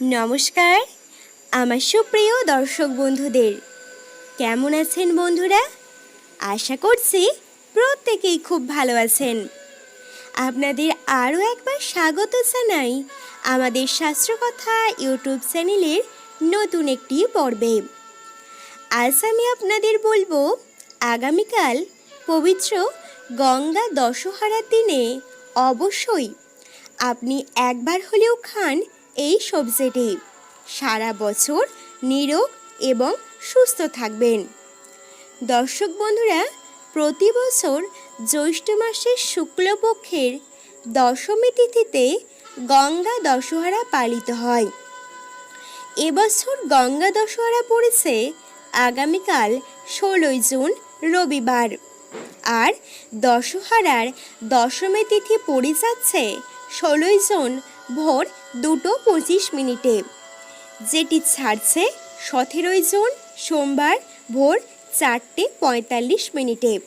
নমস্কার, আমার সুপ্রিয় দর্শক বন্ধুদের। কেমন আছেন বন্ধুরা? আশা করছি প্রত্যেকেই খুব ভালো আছেন। আপনাদের আরও একবার স্বাগত জানাই আমাদের শাস্ত্রকথা ইউটিউব চ্যানেলের নতুন একটি পর্বে। আজ আমি আপনাদের বলব, আগামীকাল পবিত্র গঙ্গা দশহারার দিনে অবশ্যই আপনি একবার হলেও খান এই সবজিটি সারা বছর নিরোগ এবং সুস্থ থাকবেন। দর্শক বন্ধুরা, প্রতি বছর জ্যৈষ্ঠ মাসের শুক্লপক্ষের দশমী তিথিতে গঙ্গা দশহারা পালিত হয়। এবছর গঙ্গা দশহারা পড়েছে আগামীকাল ষোলোই জুন, রবিবার। আর দশহারার দশমী তিথি পড়ে যাচ্ছে ষোলোই জুন ভোর দুটো পঁচিশ মিনিটে। যেটি ছাড়ছে সতেরোই জুন সোমবার ভোর চারটে পঁয়তাল্লিশ মিনিটে।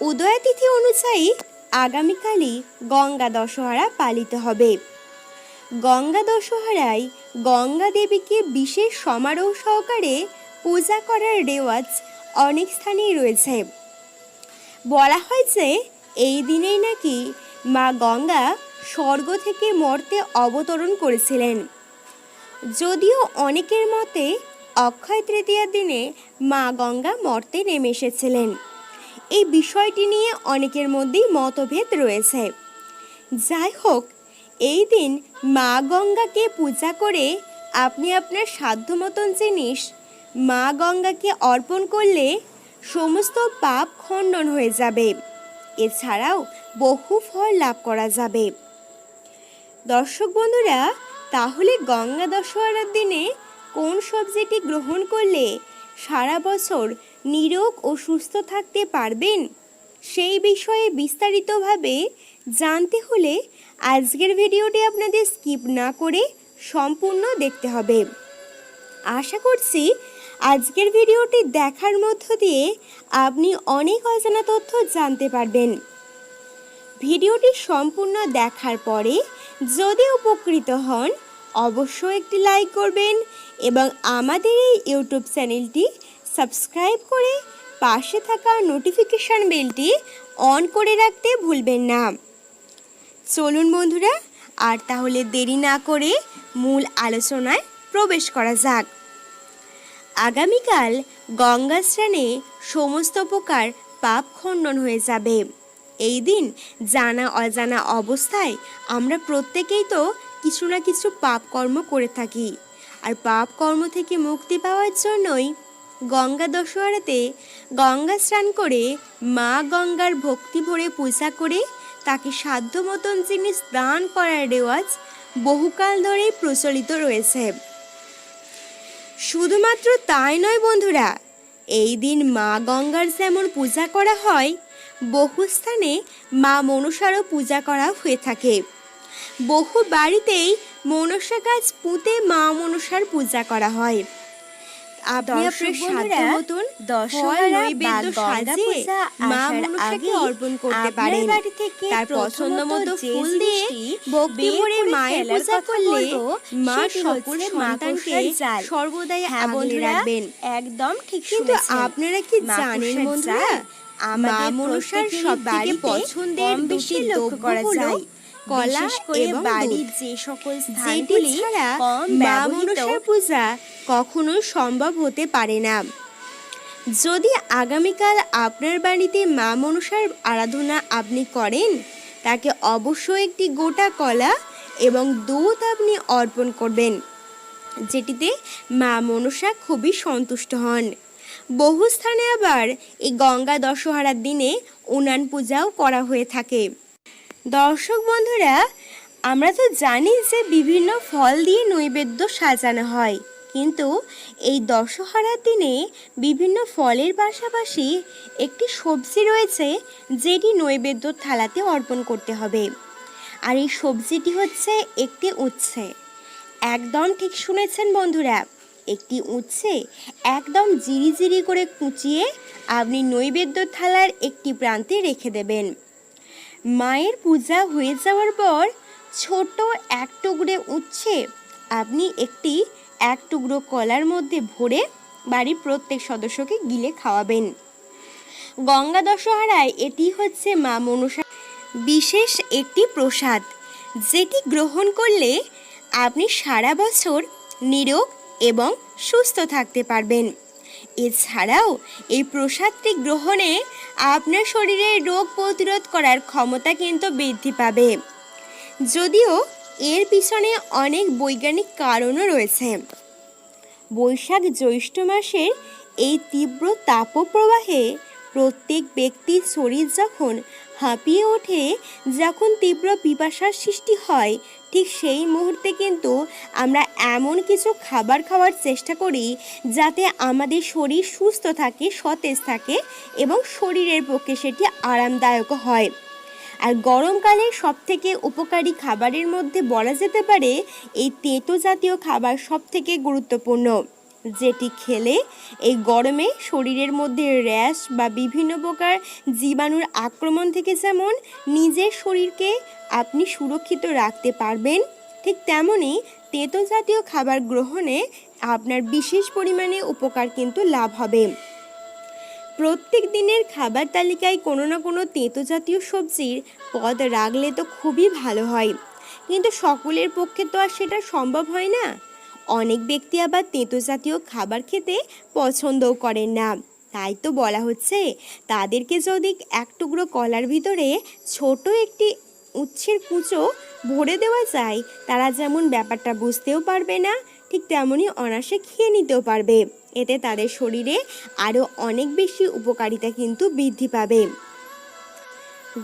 উদয়াতিথি অনুযায়ী আগামীকালই গঙ্গা দশহারা পালিত হবে। গঙ্গা দশহারায় গঙ্গা দেবীকে বিশেষ সমারোহ সহকারে পূজা করার রেওয়াজ অনেক স্থানেই রয়েছে। বলা হয় যে এই দিনেই নাকি মা গঙ্গা স্বর্গ থেকে মর্তে অবতরণ করেছিলেন। যদিও অনেকের মতে অক্ষয় তৃতীয়ার দিনে মা গঙ্গা মর্তে নেমে এসেছিলেন। এই বিষয়টি নিয়ে অনেকের মধ্যেই মতভেদ রয়েছে। যাই হোক, এই দিন মা গঙ্গাকে পূজা করে আপনি আপনার সাধ্য মতন জিনিস মা গঙ্গাকে অর্পণ করলে সমস্ত পাপ খণ্ডন হয়ে যাবে। এছাড়াও বহু ফল লাভ করা যাবে। দর্শক বন্ধুরা, তাহলে গঙ্গা দশহরার দিনে কোন সবজিটি গ্রহণ করলে সারা বছর নিরোগ ও সুস্থ থাকতে পারবেন? সেই বিষয়ে বিস্তারিতভাবে জানতে হলে আজকের ভিডিওটি আপনাদের স্কিপ না করে সম্পূর্ণ দেখতে হবে। আশা করছি আজকের ভিডিওটি দেখার মধ্য দিয়ে আপনি অনেক অজানা তথ্য জানতে পারবেন। ভিডিওটি সম্পূর্ণ দেখার পরে যদি উপকৃত হন, অবশ্যই একটি লাইক করবেন এবং আমাদের এই ইউটিউব চ্যানেলটি সাবস্ক্রাইব করে পাশে থাকা নোটিফিকেশান বেলটি অন করে রাখতে ভুলবেন না। চলুন বন্ধুরা, আর তাহলে দেরি না করে মূল আলোচনায় প্রবেশ করা যাক। আগামীকাল গঙ্গা স্নানে সমস্ত প্রকার পাপ খণ্ডন হয়ে যাবে। এই দিন জানা অজানা অবস্থায় আমরা প্রত্যেকেই তো কিছু না কিছু পাপ কর্ম করে থাকি। আর পাপ কর্ম থেকে মুক্তি পাওয়ার জন্যই গঙ্গা দশহরাতে গঙ্গা স্নান করে মা গঙ্গার ভক্তি ভরে পূজা করে তাকে সাধ্য মতন জিনিস দান করার রেওয়াজ বহুকাল ধরেই প্রচলিত রয়েছে। শুধুমাত্র তাই নয় বন্ধুরা, এই দিন মা গঙ্গার যেমন পূজা করা হয় বহু স্থানে মা মনসারও পূজা করা হয়ে থাকে। বহু বাড়িতেই মনসা গাছ পুঁতে মা মনসার পূজা করা হয়। আপনি আপনার সাধ্য মতন নৈবেদ্য সাজিয়ে মা মনসাকে অর্পণ করতে পারেন। তার পছন্দ মতো ফুল দিয়ে ভক্তি ভরে মায়ের পূজা করলে মা সকল সন্তানকে সর্বদাই আগলে রাখবেন। একদম ঠিক কিন্তু আপনারা কি জানেন বন্ধুরা? চাল আমাদের মা মনসার প্রত্যেকেরই সব থেকে বাড়িতে পছন্দের বেশি লক্ষ্য করা যায়। কলা এবং বাড়ির যে সকল স্থানগুলি ছাড়া পূজা কখনোই সম্ভব হতে পারে না যদি আগামীকাল আপনার বাড়িতে মা মনসার আরাধনা আপনি করেন তাকে অবশ্যই একটি গোটা কলা এবং দুধ আপনি অর্পণ করবেন যেটিতে মা মনসা খুবই সন্তুষ্ট হন বহু স্থানে আবার এই গঙ্গা দশহারার দিনে উনান পূজাও করা হয়ে থাকে। দর্শক বন্ধুরা, আমরা তো জানি যে বিভিন্ন ফল দিয়ে নৈবেদ্য সাজানো হয়, কিন্তু এই দশহরার দিনে বিভিন্ন ফলের পাশাপাশি একটি সবজি রয়েছে যেটি নৈবেদ্য থালাতে অর্পণ করতে হবে। আর এই সবজিটি হচ্ছে একটি উচ্ছে। একদম ঠিক শুনেছেন বন্ধুরা। একটি উচ্ছে একদম জিরি জিরি করে কুচিয়ে আপনি নৈবেদ্য থালার একটি প্রান্তে রেখে দেবেন। মায়ের পূজা হয়ে যাওয়ার পর ছোট এক টুকরে উচ্ছে আপনি একটি এক টুকরো কলার মধ্যে ভরে বাড়ির প্রত্যেক সদস্যকে গিলে খাওয়াবেন। গঙ্গা দশহারায় এটি হচ্ছে মা মনসা বিশেষ একটি প্রসাদ, যেটি গ্রহণ করলে আপনি সারা বছর নিরোগ এবং সুস্থ থাকতে পারবেন। এছাড়াও এই প্রসাদটি গ্রহণে আপনার শরীরে রোগ প্রতিরোধ করার ক্ষমতা কিন্তু বৃদ্ধি পাবে। যদিও এর পিছনে অনেক বৈজ্ঞানিক কারণও রয়েছে। বৈশাখ জ্যৈষ্ঠ মাসের এই তীব্র তাপপ্রবাহে প্রত্যেক ব্যক্তির শরীর যখন হাঁপিয়ে ওঠে, যখন তীব্র পিপাসার সৃষ্টি হয় ঠিক সেই মুহূর্তে কিন্তু আমরা এমন কিছু খাবার খাওয়ার চেষ্টা করি যাতে আমাদের শরীর সুস্থ থাকে, সতেজ থাকে এবং শরীরের পক্ষে সেটি আরামদায়ক হয়। আর গরমকালে সবথেকে উপকারী খাবারের মধ্যে বলা যেতে পারে এই তেতো জাতীয় খাবার সবথেকে গুরুত্বপূর্ণ। যেটি খেলে এই গরমে শরীরের মধ্যে র্যাশ বা বিভিন্ন প্রকার জীবাণুর আক্রমণ থেকে যেমন নিজের শরীরকে আপনি সুরক্ষিত রাখতে পারবেন, ঠিক তেমনই তেতো জাতীয় খাবার গ্রহণে আপনার বিশেষ পরিমাণে উপকার কিন্তু লাভ হবে। প্রত্যেক দিনের খাবার তালিকায় কোনো না কোনো তেঁতো জাতীয় সবজির পদ রাখলে তো খুবই ভালো হয়। কিন্তু সকলের পক্ষে তো আর সেটা সম্ভব হয় না। অনেক ব্যক্তি আবার তেঁতো জাতীয় খাবার খেতে পছন্দও করেন না। তাই তো বলা হচ্ছে, তাদেরকে যদি এক টুকরো কলার ভিতরে ছোট একটি উচ্ছের কুচো ভরে দেওয়া যায়, তারা যেমন ব্যাপারটা বুঝতেও পারবে না, ঠিক তেমনই অনায়াসে খেয়ে নিতেও পারবে। এতে তাদের শরীরে আরও অনেক বেশি উপকারিতা কিন্তু বৃদ্ধি পাবে।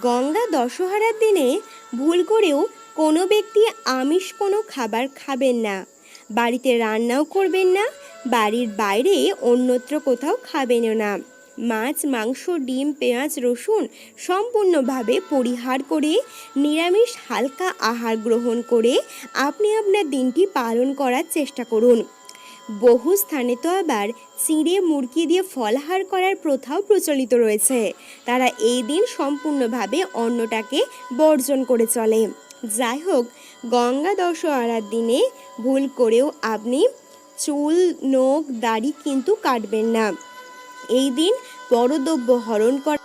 গঙ্গা দশহরার দিনে ভুল করেও কোনো ব্যক্তি আমিষ কোনো খাবার খাবেন না। বাড়িতে রান্নাও করবেন না, বাড়ির বাইরে অন্যত্র কোথাও খাবেনও না। মাছ, মাংস, ডিম, পেঁয়াজ, রসুন সম্পূর্ণভাবে পরিহার করে নিরামিষ হালকা আহার গ্রহণ করে আপনি আপনার দিনটি পালন করার চেষ্টা করুন। বহু স্থানে তো আবার চিঁড়ে মুরগি দিয়ে ফলাহার করার প্রথাও প্রচলিত রয়েছে। তারা এই দিন সম্পূর্ণভাবে অন্নটাকে বর্জন করে চলে। যাই হোক গঙ্গা দশহরার দিনে ভুল করেও আপনি চুল, নখ, দাড়ি কিন্তু কাটবেন না। এই দিন পরদ্রব্য হরণ করা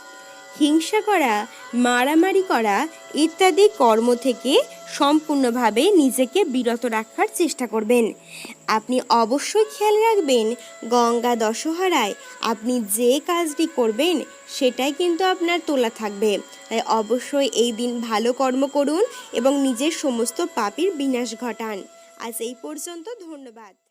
হিংসা করা, মারামারি করা ইত্যাদি কর্ম থেকে সম্পূর্ণভাবে নিজেকে বিরত রাখার চেষ্টা করবেন। আপনি অবশ্যই খেয়াল রাখবেন, গঙ্গা দশহরায় আপনি যে কাজটি করবেন, সেটাই কিন্তু আপনার তোলা থাকবে। তাই অবশ্যই এই দিন ভালো কর্ম করুন এবং নিজের সমস্ত পাপের বিনাশ ঘটান। আজ এই পর্যন্ত, ধন্যবাদ।